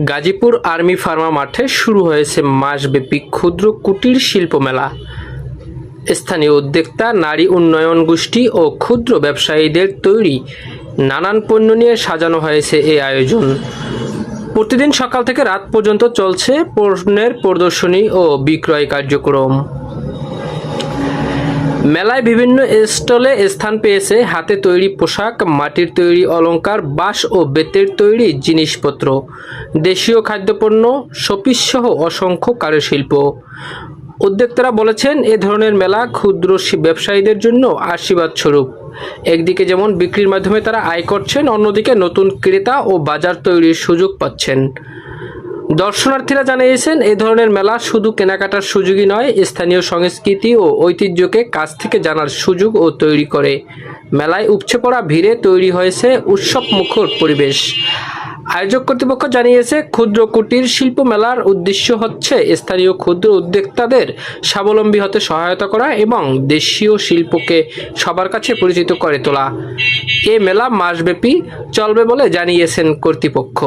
Gazipur army Pharma মাঠে শুরু হয়েছে মাসব্যাপী ক্ষুদ্র কুটির শিল্প মেলা। স্থানীয় উদ্যোক্তা, নারী উন্নয়ন গোষ্ঠী ও ক্ষুদ্র ব্যবসায়ীদের তৈরি নানান পণ্য নিয়ে সাজানো হয়েছে এই আয়োজন। প্রতিদিন সকাল থেকে রাত পর্যন্ত চলছে পণ্যের প্রদর্শনী ও বিক্রয় কার্যক্রম। মেলায় বিভিন্ন স্টলে স্থান পেয়েছে হাতে তৈরি পোশাক, মাটির তৈরি অলংকার, বাঁশ ও বেতের তৈরি জিনিসপত্র। দেশীয় খাদ্যপণ্য, শপিস সহ অসংখ্য কারুশিল্প। উদ্যোক্তারা বলেছেন, এ ধরনের মেলা ক্ষুদ্র ব্যবসায়ীদের জন্য আশীর্বাদ স্বরূপ একদিকে যেমন বিক্রির মাধ্যমে তারা আয় করছেন, অন্যদিকে নতুন ক্রেতা ও বাজার তৈরির সুযোগ পাচ্ছেন। দর্শনার্থীরা জানিয়েছেন এই ধরনের মেলা শুধু কেনাকাটার সুযোগই নয়, স্থানীয় সংস্কৃতি ও ঐতিহ্যকে কাছ থেকে জানার সুযোগ ও তৈরি করে। মেলায় উপচে পড়া ভিড়ে তৈরি হয়েছে উৎসব মুখর পরিবেশ। আয়োজক কর্তৃপক্ষ জানিয়েছে, ক্ষুদ্র কুটির শিল্প মেলার উদ্দেশ্য হচ্ছে স্থানীয় ক্ষুদ্র উদ্যোক্তাদের স্বাবলম্বী হতে সহায়তা করা এবং দেশীয় শিল্পকে সবার কাছে পরিচিত করে তোলা। এ মেলা মাসব্যাপী চলবে বলে জানিয়েছেন কর্তৃপক্ষ।